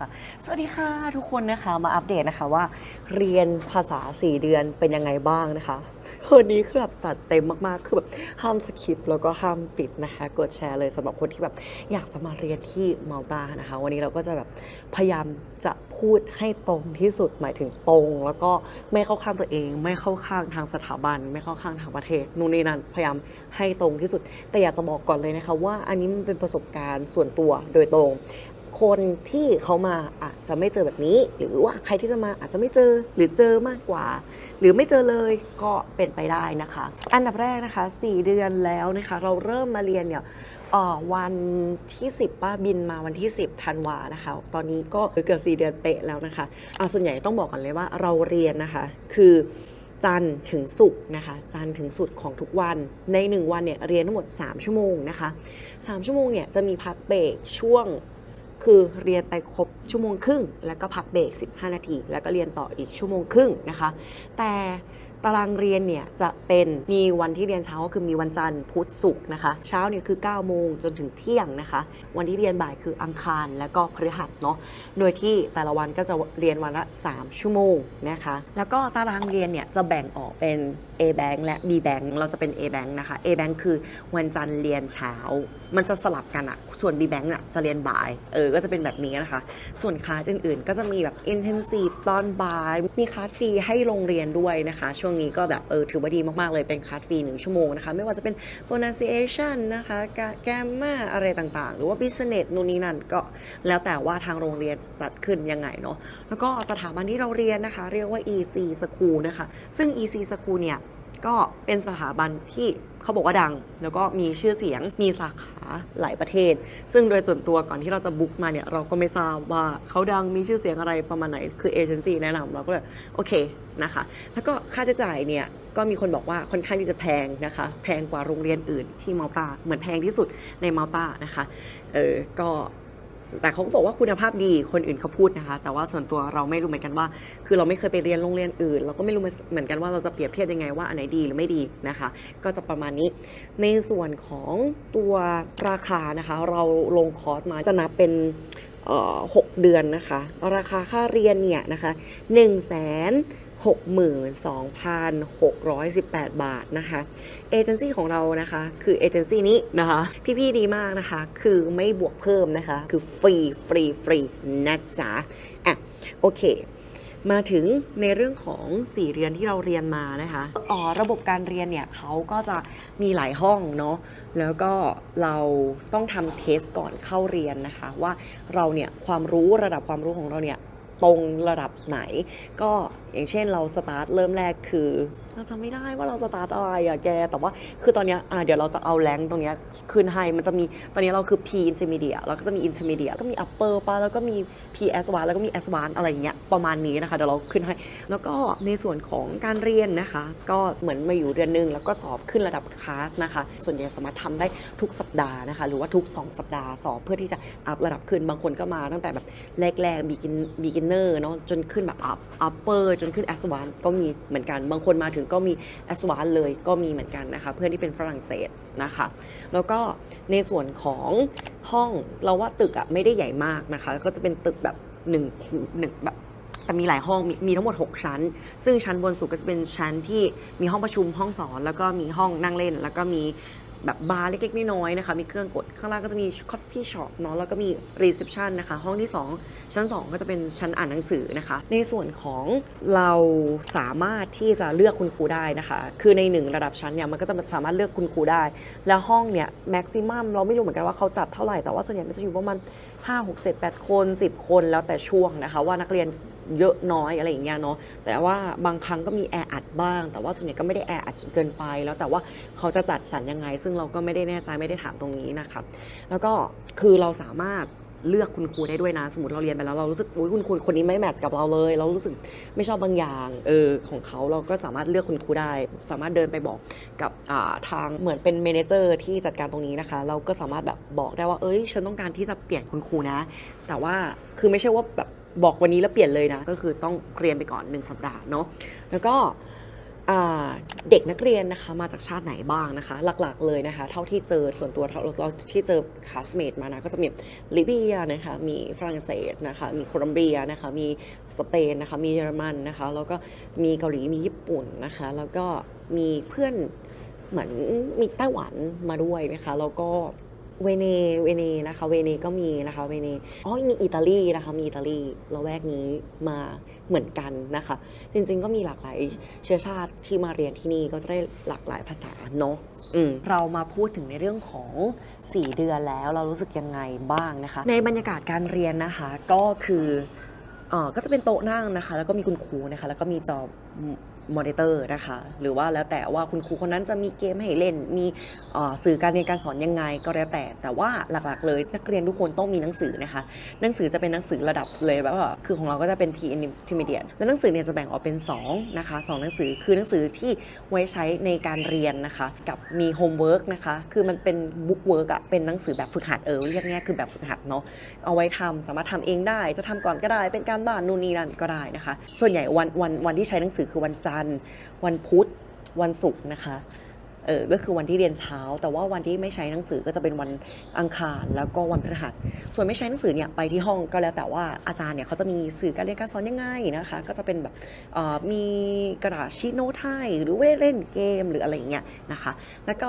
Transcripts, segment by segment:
จ้ะสวัสดีค่ะทุกคนนะคะมาอัปเดตนะคะว่า เรียนภาษา 4 เดือนเป็นยังไงบ้างนะคะวันนี้คือแบบจัดเต็มมากๆ คือแบบห้ามสคิปแล้วก็ห้ามปิดนะคะ กดแชร์เลยสำหรับคนที่แบบอยากจะมาเรียนที่มาลตานะคะ วันนี้เราก็จะแบบพยายามจะพูดให้ตรงที่สุดหมายถึงตรง แล้วก็ไม่เข้าข้างตัวเอง ไม่เข้าข้างทางสถาบัน ไม่เข้าข้างทางประเทศนู่นนี่นั่นพยายามให้ตรงที่สุด แต่อยากจะบอกก่อนเลยนะคะ ว่าอันนี้มันเป็นประสบการณ์ส่วนตัวโดยตรง คนที่เขามาอาจจะไม่เจอแบบนี้ หรือว่าใครที่จะมาอาจจะไม่เจอหรือเจอมากกว่า หรือไม่เจอเลยก็เป็นไปได้นะคะ อันดับแรกนะคะ 4 เดือนแล้วนะคะ เราเริ่มมาเรียนเนี่ยวันที่ 10 ป้าบินมาวันที่ 10ธันวานะคะ ตอนนี้ก็เกือบ4เดือนเป๊ะแล้วนะคะเอาส่วนใหญ่ต้องบอกกันเลยว่าเราเรียนนะคะ คือจันทร์ถึงศุกร์นะคะ จันทร์ถึงศุกร์ของทุกวัน ใน 1 วันเนี่ยเรียนทั้งหมด 3 ชั่วโมงนะคะ 3 ชั่วโมงเนี่ยจะมีพักเบรกช่วง คือเรียนไปครบชั่วโมงครึ่ง แล้วก็พักเบรก15 นาที แล้วก็เรียนต่ออีกชั่วโมงครึ่งนะคะ แต่ ตารางเรียนเนี่ยจะเป็นมีวันที่เรียนเช้าก็คือมีวันจันทร์พุธศุกร์นะคะ เช้าเนี่ยคือ9โมงจนถึงเที่ยงนะคะ วันที่เรียนบ่ายคืออังคารแล้วก็พฤหัสเนาะโดยที่แต่ละวันก็จะเรียนวันละ 3 ชั่วโมงนะคะ แล้วก็ตารางเรียนเนี่ยจะแบ่งออกเป็น A Bank และ B Bank เราจะเป็น A Bank นะคะ A Bank คือวันจันทร์เรียนเช้า มันจะสลับกันอะส่วน B Bank อะจะเรียนบ่ายเออก็จะเป็นแบบนี้นะคะ ส่วนคลาสอื่นๆ ก็จะมีแบบ intensive ตอนบ่าย มีคลาสฟรีให้โรงเรียนด้วยนะคะช่วงงนี้ก็แบบเออถือว่าดีมาก ๆ เลยเป็นคลาสฟรีหนึ่งชั่วโมงนะคะ ไม่ว่าจะเป็น pronunciation นะคะแกมมาอะไรต่างๆ หรือว่า business นู่นนี่นั่นก็แล้วแต่ว่าทางโรงเรียนจะจัดขึ้นยังไงเนาะแล้วก็สถาบันที่เราเรียนนะคะ เรียกว่า EC School นะคะ ซึ่ง EC School เนี่ย ก็เป็นสถาบันที่เขาบอกว่าดัง แล้วก็มีชื่อเสียงมีสาขาหลายประเทศ ซึ่งโดยส่วนตัวก่อนที่เราจะบุ๊กมาเนี่ย เราก็ไม่ทราบว่าเขาดังมีชื่อเสียงอะไรประมาณไหน คือเอเจนซี่แนะนำเราก็เลยโอเคนะคะ แล้วก็ค่าใช้จ่ายเนี่ยก็มีคนบอกว่าค่อนข้างที่จะแพงนะคะ แพงกว่าโรงเรียนอื่นที่มาลตาเหมือนแพงที่สุดในมาลตานะคะเออก็ แต่เขาก็บอกว่าคุณภาพดีคนอื่นเขาพูดนะคะ แต่ว่าส่วนตัวเราไม่รู้เหมือนกันว่า คือเราไม่เคยไปเรียนโรงเรียนอื่น เราก็ไม่รู้เหมือนกันว่าเราจะเปรียบเทียบยังไงว่าอันไหนดีหรือไม่ดีนะคะ ก็จะประมาณนี้ ในส่วนของตัวราคานะคะ เราลงคอร์สมาจะนับเป็นหกเดือนนะคะ ราคาค่าเรียนเนี่ยนะคะ1นึ่งแสน 62,618 บาทนะคะเอเจนซี่ของเรานะคะคือเอเจนซี่นี้นะคะพี่ๆดีมากนะคะ คือไม่บวกเพิ่มนะคะ คือฟรีฟรีฟรีนะจ๊ะอะโอเคมาถึงในเรื่องของสี่เรียนที่เราเรียนมานะคะอ๋อระบบการเรียนเนี่ยเขาก็จะมีหลายห้องเนาะ แล้วก็เราต้องทำเทสก่อนเข้าเรียนนะคะ ว่าเราเนี่ยความรู้ระดับความรู้ของเราเนี่ย ตรงระดับไหน ก็อย่างเช่นเราสตาร์ทเริ่มแรกคือเราจำไม่ได้ว่าเราสตาร์ทอะไรอะแก แต่ว่าคือตอนเนี้ยอะเดี๋ยวเราจะเอาแรงตรงเนี้ยขึ้นให้ มันจะมีตอนนี้เราคือ P intermediate แล้วก็จะมี intermediate ก็มี upper ปะแล้วก็มี P advance แล้วก็มี advance อะไรอย่างเงี้ยประมาณนี้นะคะเดี๋ยวเราขึ้นให้ แล้วก็ในส่วนของการเรียนนะคะ ก็เหมือนมาอยู่เดือนหนึง แล้วก็สอบขึ้นระดับคลาสนะคะ ส่วนใหญ่สามารถทำได้ทุกสัปดาห์นะคะ หรือว่าทุก 2 สัปดาห์สอบเพื่อที่จะอัพระดับขึ้นบางคนก็มาตั้งแต่แบบแรกๆ begin beginner เนาะจนขึ้นแบบ up upper จนขึ้น advance ก็มีเหมือนกันบางคนมาถึงก็มีแอสวานเลยก็มีเหมือนกันนะคะ เพื่อนที่เป็นฝรั่งเศสนะคะ แล้วก็ในส่วนของห้องเราว่าตึกอะไม่ได้ใหญ่มากนะคะ ก็จะเป็นตึกแบบหนึ่งคูหนึ่งแบบแต่มีหลายห้องมีมีทั้งหมด 6 ชั้น ซึ่งชั้นบนสุดก็จะเป็นชั้นที่มีห้องประชุมห้องสอน แล้วก็มีห้องนั่งเล่น แล้วก็มี แบบบาร์เล็กๆน้อยๆนะคะ มีเครื่องกด ข้างล่างก็จะมี coffee shop เนาะแล้วก็มี reception นะคะ ห้องที่ 2 ชั้น 2 ก็จะเป็นชั้นอ่านหนังสือนะคะ ในส่วนของเราสามารถที่จะเลือกคุณครูได้นะคะ คือในหนึ่งระดับชั้นเนี่ยมันก็จะสามารถเลือกคุณครูได้ แล้วห้องเนี่ย maximum เราไม่รู้เหมือนกันว่าเขาจัดเท่าไหร่แต่ว่าส่วนใหญ่มันจะอยู่ประมาณ5 6 7 8 คน 10 คนแล้วแต่ช่วงนะคะ ว่านักเรียน เยอะน้อยอะไรอย่างเงี้ยเนาะแต่ว่าบางครั้งก็มีแออัดบ้าง แต่ว่าส่วนใหญ่ก็ไม่ได้แออัดจนเกินไป แล้วแต่ว่าเขาจะจัดสรรยังไง ซึ่งเราก็ไม่ได้แน่ใจไม่ได้ถามตรงนี้นะคะแล้วก็คือเราสามารถเลือกคุณครูได้ด้วยนะ สมมติเราเรียนไปแล้วเรารู้สึกอุ้ยคุณครูคนนี้ไม่แมทช์กับเราเลย เรารู้สึกไม่ชอบบางอย่างเออของเขาเราก็สามารถเลือกคุณครูได้ สามารถเดินไปบอกกับทางเหมือนเป็นเมเนเจอร์ที่จัดการตรงนี้นะคะ เราก็สามารถแบบบอกได้ว่าเอ้ย ฉันต้องการที่จะเปลี่ยนคุณครูนะ แต่ว่าคือไม่ใช่ว่าแบบ บอกวันนี้แล้วเปลี่ยนเลยนะ ก็คือต้องเรียนไปก่อน 1 สัปดาห์เนาะแล้วก็เด็กนักเรียนนะคะมาจากชาติไหนบ้างนะคะ หลักๆเลยนะคะ เท่าที่เจอส่วนตัวเราเราที่เจอคาสเมทมานะก็จะมีลิเบียนะคะมีฝรั่งเศสนะคะมีโคลัมเบียนะคะมีสเปนนะคะมีเยอรมันนะคะแล้วก็มีเกาหลีมีญี่ปุ่นนะคะแล้วก็มีเพื่อนเหมือนมีไต้หวันมาด้วยนะคะแล้วก็ เวเนเวเนนะคะเวเนก็มีนะคะเวเนอ๋อมีอิตาลีนะคะมีอิตาลีละแวกนี้มาเหมือนกันนะคะ จริงๆก็มีหลากหลายเชื้อชาติที่มาเรียนที่นี่ก็จะได้หลากหลายภาษาเนาะอืเรามาพูดถึงในเรื่องของ 4 เดือนแล้วเรารู้สึกยังไงบ้างนะคะ ในบรรยากาศการเรียนนะคะก็คือเอ่อก็จะเป็นโต๊ะนั่งนะคะ แล้วก็มีคุณครูนะคะ แล้วก็มีจอ มอนิเตอร์นะคะ หรือว่าแล้วแต่ว่าคุณครูคนนั้นจะมีเกมให้เล่น มีสื่อการเรียนการสอนยังไงก็แล้วแต่ แต่ว่าหลักๆ เลยนักเรียนทุกคนต้องมีหนังสือนะคะ หนังสือจะเป็นหนังสือระดับเลยแบบว่าคือของเราก็จะเป็น P Intermediate แล้วหนังสือเนี่ยจะแบ่งออกเป็น2นะคะสองหนังสือคือหนังสือที่ไว้ใช้ในการเรียนนะคะ กับมี homework นะคะ คือมันเป็น book work อะเป็นหนังสือแบบฝึกหัดเออเรียกง่ายคือแบบฝึกหัดเนาะเอาไว้ทำสามารถทำเองได้ จะทำก่อนก็ได้เป็นการบ้านนู่นนี่นั่นก็ได้นะคะ ส่วนใหญ่วันวันวันที่ใช้หนังสือคือวันจันทร์วันพุธ วันศุกร์นะคะ เออก็คือวันที่เรียนเช้า แต่ว่าวันที่ไม่ใช้หนังสือก็จะเป็นวันอังคารแล้วก็วันพฤหัส ส่วนไม่ใช้หนังสือเนี่ยไปที่ห้องก็แล้วแต่ว่าอาจารย์เนี่ยเขาจะมีสื่อการเรียนการสอนยังไงนะคะ ก็จะเป็นแบบมีกระดาษชีโน้ตให้หรือว่าเล่นเกมหรืออะไรอย่างเงี้ยนะคะ แล้วก็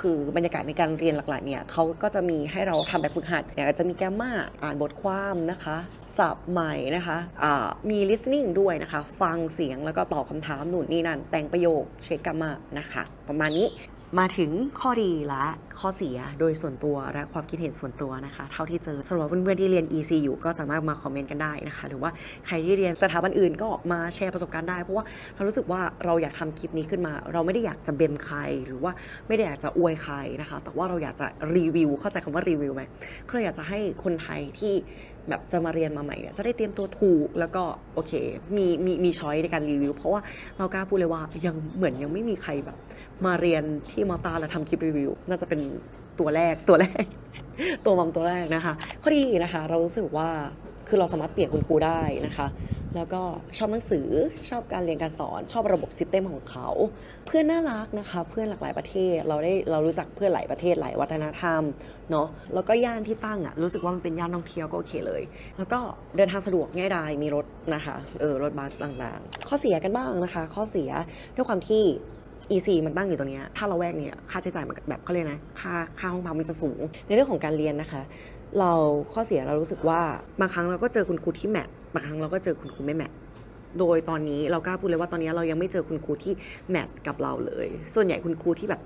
คือบรรยากาศในการเรียนหลักๆเนี่ยเขาก็จะมีให้เราทำแบบฝึกหัดเนี่ยจะมีแกมมาอ่านบทความนะคะสับใหม่นะคะะมี listening ด้วยนะคะ ฟังเสียงแล้วก็ตอบคำถามหนุนนี่นั่นแต่งประโยคเช็คแกมมานะคะ ประมาณนี้ มาถึงข้อดีและข้อเสียโดยส่วนตัวและความคิดเห็นส่วนตัวนะคะ เท่าที่เจอสำหรับเพื่อนๆที่เรียน EC อยู่ก็สามารถมาคอมเมนต์กันได้นะคะ หรือว่าใครที่เรียนสถาบันอื่นก็มาแชร์ประสบการณ์ได้ เพราะว่าเรารู้สึกว่าเราอยากทำคลิปนี้ขึ้นมา เราไม่ได้อยากจะเบมใคร หรือว่าไม่ได้อยากจะอวยใครนะคะ แต่ว่าเราอยากจะรีวิวเข้าใจคำว่ารีวิวไหมเราอยากจะให้คนไทยที่ แบบจะมาเรียนมาใหม่เนี่ยจะได้เตรียมตัวถูกแล้วก็โอเค มีมีมีช้อยในการรีวิว เพราะว่าเรากล้าพูดเลยว่ายังเหมือนยังไม่มีใครแบบ มาเรียนที่มาตาแล้วทำคลิปรีวิว น่าจะเป็นตัวแรกตัวแรก ตัวมัมตัวแรกนะคะ ข้อดีนะคะ เรารู้สึกว่าคือเราสามารถเปลี่ยนคุณครูได้นะคะแล้วก็ชอบหนังสือชอบการเรียนการสอนชอบระบบซิสเต็มของเขา เพื่อนน่ารักนะคะเพื่อนหลากหลายประเทศเราได้เรารู้จักเพื่อนหลายประเทศหลายวัฒนธรรมเนาะแล้วก็ย่านที่ตั้งอะ่ะรู้สึกว่ามันเป็นย่านท่องเที่ยวก็โอเคเลย แล้วก็เดินทางสะดวกง่ายดายมีรถนะคะเออรถบัสต่างๆ ข้อเสียกันบ้างนะคะ ข้อเสียด้วยความที่ EC มันตั้งอยู่ตรงนี้ถ้าเราแวกเนี่ยค่าใช้จ่ายมันแบบเขาเรียกนะค่าค่าห้องพักมันจะสูง ในเรื่องของการเรียนนะคะ เราข้อเสียเรารู้สึกว่าบางครั้งเราก็เจอคุณครูที่แมทบางครั้งเราก็เจอคุณครูไม่แมทโดยตอนนี้เรากล้าพูดเลยว่าตอนนี้เรายังไม่เจอคุณครูที่แมทกับเราเลย ส่วนใหญ่คุณครูที่แบบ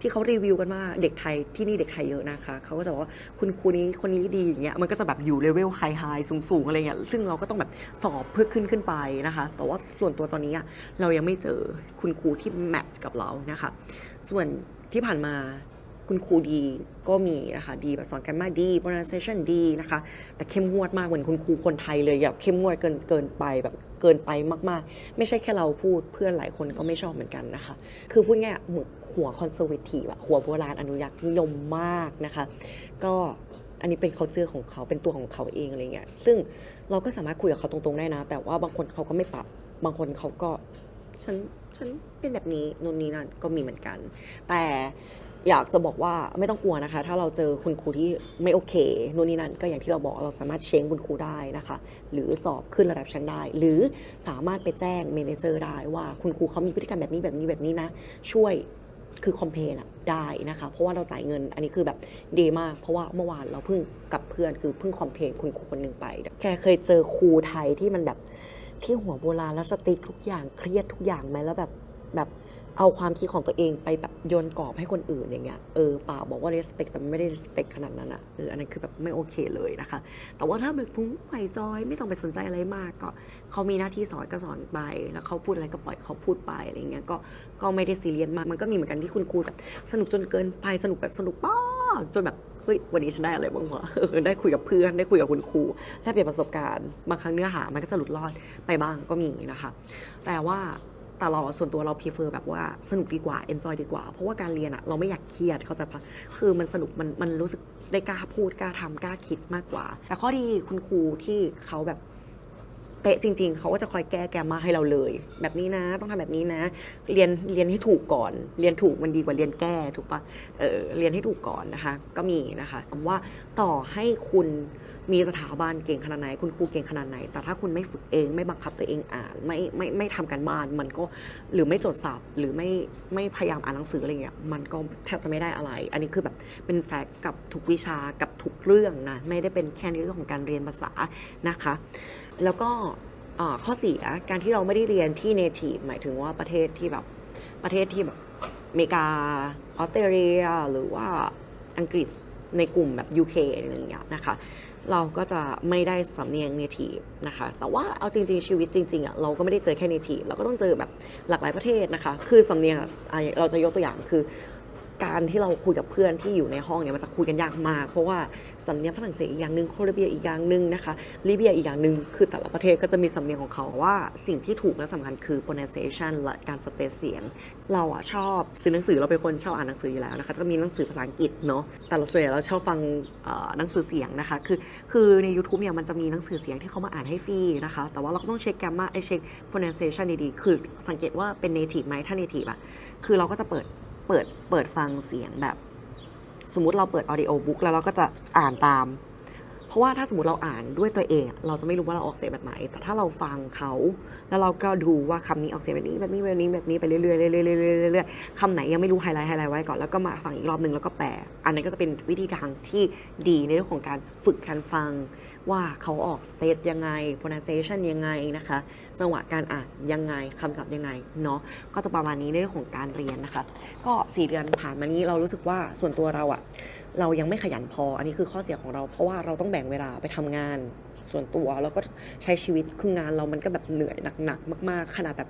ที่เขารีวิวกันว่าเด็กไทยที่นี่เด็กไทยเยอะนะคะเขาก็จะบอกว่าคุณครูนี้คนนี้ดีอย่างเงี้ยมันก็จะแบบอยู่เลเวลไฮไฮสูงสูงๆอะไรเงี้ยซึ่งเราก็ต้องแบบสอบเพื่อขึ้นขึ้นไปนะคะ แต่ว่าส่วนตัวตอนนี้เรายังไม่เจอคุณครูที่แมทกับเรานะคะ ส่วนที่ผ่านมา คุณครูดีก็มีนะคะดีแบบสอนกันมาดี pronunciation ดีนะคะ แต่เข้มงวดมากเหมือนคุณครูคนไทยเลยแบบเข้มงวดเกินเกินไปแบบเกินไปมากๆ ไม่ใช่แค่เราพูดเพื่อนหลายคนก็ไม่ชอบเหมือนกันนะคะ คือพูดง่ายๆหัวคอนเซอร์เวทีฟอะหัวโบราณอนุรักษ์นิยมมากนะคะ ก็อันนี้เป็น culture ของเขาเป็นตัวของเขาเองอะไรเงี้ยซึ่งเราก็สามารถคุยกับเขาตรงๆได้นะ แต่ว่าบางคนเขาก็ไม่ปรับบางคนเขาก็ฉันฉันเป็นแบบนี้นู่นนี่นั่นก็มีเหมือนกัน แต่ อยากจะบอกว่าไม่ต้องกลัวนะคะ ถ้าเราเจอคุณครูที่ไม่โอเคนู่นนี่นั่นก็อย่างที่เราบอกเราสามารถเช็งคุณครูได้นะคะ หรือสอบขึ้นระดับชั้นได้ หรือสามารถไปแจ้งเมเนเจอร์ได้ว่าคุณครูเขามีพฤติกรรมแบบนี้แบบนี้แบบนี้นะ ช่วยคือคอมเพนอะได้นะคะ เพราะว่าเราจ่ายเงินอันนี้คือแบบดีมาก เพราะว่าเมื่อวานเราเพิ่งกับเพื่อนคือเพิ่งคอมเพนคุณครูคนหนึ่งไป แกเคยเจอครูไทยที่มันแบบที่หัวโบราณแล้วสติ๊กทุกอย่างเครียดทุกอย่างไหมแล้วแบบแบบ เอาความคิดของตัวเองไปแบบโยนกรอบให้คนอื่นอย่างเงี้ยเออเปล่าบอกว่า respect แต่ไม่ได้ respect ขนาดนั้นอะเอออันนั้นคือแบบไม่โอเคเลยนะคะ แต่ว่าถ้าแบบฟุ้งไหวจอยไม่ต้องไปสนใจอะไรมากก็เขามีหน้าที่สอนก็สอนไป แล้วเขาพูดอะไรก็ปล่อยเขาพูดไปอะไรเงี้ยก็ก็ไม่ได้ซีเรียสมากมันก็มีเหมือนกันที่คุณครูแบบสนุกจนเกินไปสนุกแบบสนุกป้าจนแบบเฮ้ยวันนี้ฉันได้อะไรบ้างวะเออได้คุยกับเพื่อนได้คุยกับคุณครูแลกเปลี่ยนประสบการณ์บางครั้งเนื้อหามันก็จะหลุดรอดไปบ้างก็มีนะคะ แต่ว่า แต่เราส่วนตัวเราพิเฟอแบบว่าสนุกดีกว่าเอนจอยดีกว่า เพราะว่าการเรียนอะเราไม่อยากเครียดเขาใจปะคือมันสนุกมันมันรู้สึกได้กล้าพูดกล้าทำกล้าคิดมากกว่า แต่ข้อดีคุณครูที่เขาแบบ เป๊ะจริง ๆ เขาก็จะคอยแก้แกมาให้เราเลย แบบนี้นะต้องทำแบบนี้นะ เรียนเรียนให้ถูกก่อน เรียนถูกมันดีกว่าเรียนแก้ถูกปะเออเรียนให้ถูกก่อนนะคะ ก็มีนะคะคำว่าต่อให้คุณมีสถาบันเก่งขนาดไหน คุณครูเก่งขนาดไหน แต่ถ้าคุณไม่ฝึกเองไม่บังคับตัวเองอ่านไม่ไม่ไม่ทำการบ้านมันก็หรือไม่จดสับหรือไม่ไม่พยายามอ่านหนังสืออะไรเงี้ยมันก็แทบจะไม่ได้อะไร อันนี้คือแบบเป็นแฟกต์กับทุกวิชากับทุกเรื่องนะไม่ได้เป็นแค่ในเรื่องของการเรียนภาษานะคะ แล้วก็ข้อเสียการที่เราไม่ได้เรียนที่ native หมายถึงว่าประเทศที่แบบประเทศที่แบบอเมริกาออสเตรเลีย หรือว่าอังกฤษในกลุ่มแบบ UK อะไรอย่างเงี้ยนะคะ เราก็จะไม่ได้สำเนียง native นะคะ แต่ว่าเอาจริงๆ ชีวิตจริงๆอะเราก็ไม่ได้เจอแค่ native เราก็ต้องเจอแบบหลากหลายประเทศนะคะ คือสำเนียงเราจะยกตัวอย่างคือ การที่เราคุยกับเพื่อนที่อยู่ในห้องเนี่ยมันจะคุยกันยากมาก เพราะว่าสำเนียงฝรั่งเศสอีกอย่างหนึ่งโคลอมเบียอีกอย่างหนึ่งนะคะลิเบียอีกอย่างหนึ่งคือแต่ละประเทศก็จะมีสำเนียงของเขาว่าสิ่งที่ถูกและสำคัญคือ pronunciation และการสเตทเสียง เราอะชอบซื้อหนังสือเราเป็นคนชอบอ่านหนังสืออยู่แล้วนะคะจะมีหนังสือภาษาอังกฤษเนาะแต่เราส่วนใหญ่เราชอบฟังหนังสือเสียงนะคะคือคือใน YouTube เนี่ยมันจะมีหนังสือเสียงที่เขามาอ่านให้ฟรีนะคะ แต่ว่าเราก็ต้องเช็คแกรมมาไอเช็ค pronunciation ดีๆคือสังเกตว่าเป็น native ไหมถ้า native อะคือเราก็จะเปิด เปิดเปิดฟังเสียงแบบ สมมุติเราเปิดออดิโอบุ๊กแล้วเราก็จะอ่านตาม ราะว่าถ้าสมมติเราอ่านด้วยตัวเอง เราจะไม่รู้ว่าเราออกเสียงแบบไหน แต่ถ้าเราฟังเขาแล้วเราก็ดูว่าคำนี้ออกเสียงแบบนี้แบบนี้แบบนี้แบบนี้ไปเรื่อยๆเรื่อยๆเรื่อยๆคำไหนยังไม่รู้ไฮไลท์ไฮไลท์ไว้ก่อนแล้วก็มาฟังอีกรอบหนึ่งแล้วก็แปลอันนั้นก็จะเป็นวิธีทางที่ดีในเรื่องของการฝึกการฟังว่าเขาออก state ยังไง pronunciation ยังไงนะคะ จังหวะการอ่านยังไงคำศัพท์ยังไงเนาะ ก็จะประมาณนี้ในเรื่องของการเรียนนะคะ ก็สี่เดือนผ่านมานี้เรารู้สึกว่าส่วนตัวเราอะ เรายังไม่ขยันพอ อันนี้คือข้อเสียของเรา เพราะว่าเราต้องแบ่งเวลาไปทำงานส่วนตัวแล้วก็ใช้ชีวิตคืองานเรามันก็แบบเหนื่อยหนักๆมาก ๆ ขนาดแบบ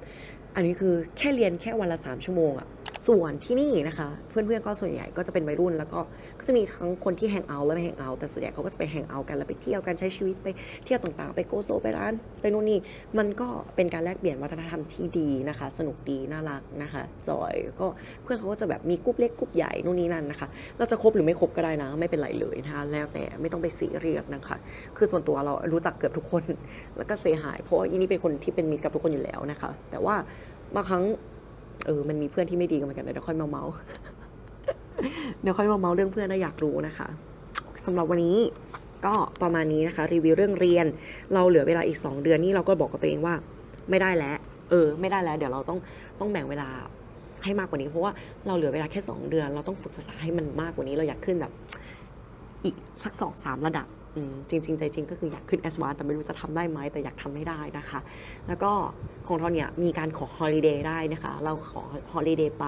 อันนี้คือแค่เรียนแค่วันละสามชั่วโมงอะ ส่วนที่นี่นะคะ เพื่อนๆก็ส่วนใหญ่ก็จะเป็นวัยรุ่น แล้วก็ก็จะมีทั้งคนที่แฮงเอาท์และไม่แฮงเอาท์แต่ส่วนใหญ่เขาก็จะไปแฮงเอาท์กันแล้วไปเที่ยวกันใช้ชีวิตไปเที่ยวต่างๆ ไปโกโซไปร้านไปนู่นนี่มันก็เป็นการแลกเปลี่ยนวัฒนธรรมที่ดีนะคะ สนุกดีน่ารักนะคะจอยก็เพื่อนเขาก็จะแบบมีกรุ๊ปเล็กกรุ๊ปใหญ่นู่นนี่นั่นนะคะ เราจะคบหรือไม่คบก็ได้นะ ไม่เป็นไรเลยนะคะแล้วแต่ไม่ต้องไปซีเรียสนะคะ คือส่วนตัวเรารู้จักเกือบทุกคน แล้วก็เซหาย เพราะว่าอีนี่เป็นคนที่เป็นมิตรกับทุกคนอยู่แล้วนะคะ แต่ว่าบางครั้ง เออมันมีเพื่อนที่ไม่ดีกันเหมือนกันเดี๋ยวค่อยมาเมาเดี๋ยวค่อยมาเมาเรื่องเพื่อนนะอยากรู้นะคะสำหรับวันนี้ก็ประมาณนี้นะคะ รีวิวเรื่องเรียน เราเหลือเวลาอีก 2 เดือนนี่เราก็บอกกับตัวเองว่าไม่ได้แล้ว เออ ไม่ได้แล้ว เดี๋ยวเราต้องต้องแบ่งเวลาให้มากกว่านี้ เพราะว่าเราเหลือเวลาแค่ 2 เดือน เราต้องฝึกภาษาให้มันมากกว่านี้ เราอยากขึ้นแบบอีกสักสองสามระดับ จริงๆใจจริงก็คืออยากขึ้น S1 แต่ไม่รู้จะทำได้ไหมแต่อยากทำไม่ได้นะคะ แล้วก็ของเราเนี่ยมีการขอฮอลิเดย์ได้นะคะ เราขอฮอลิเดย์ไป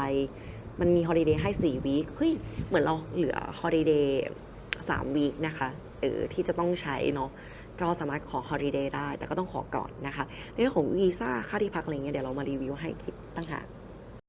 มันมีฮอลิเดย์ให้4วีคเฮ้ยเหมือนเราเหลือฮอลิเดย์3วีคนะคะเออที่จะต้องใช้เนาะก็สามารถขอฮอลิเดย์ได้ แต่ก็ต้องขอก่อนนะคะในเรื่องของวีซ่าค่าที่พักอะไรเงี้ยเดี๋ยวเรามารีวิวให้คลิปต่างหาก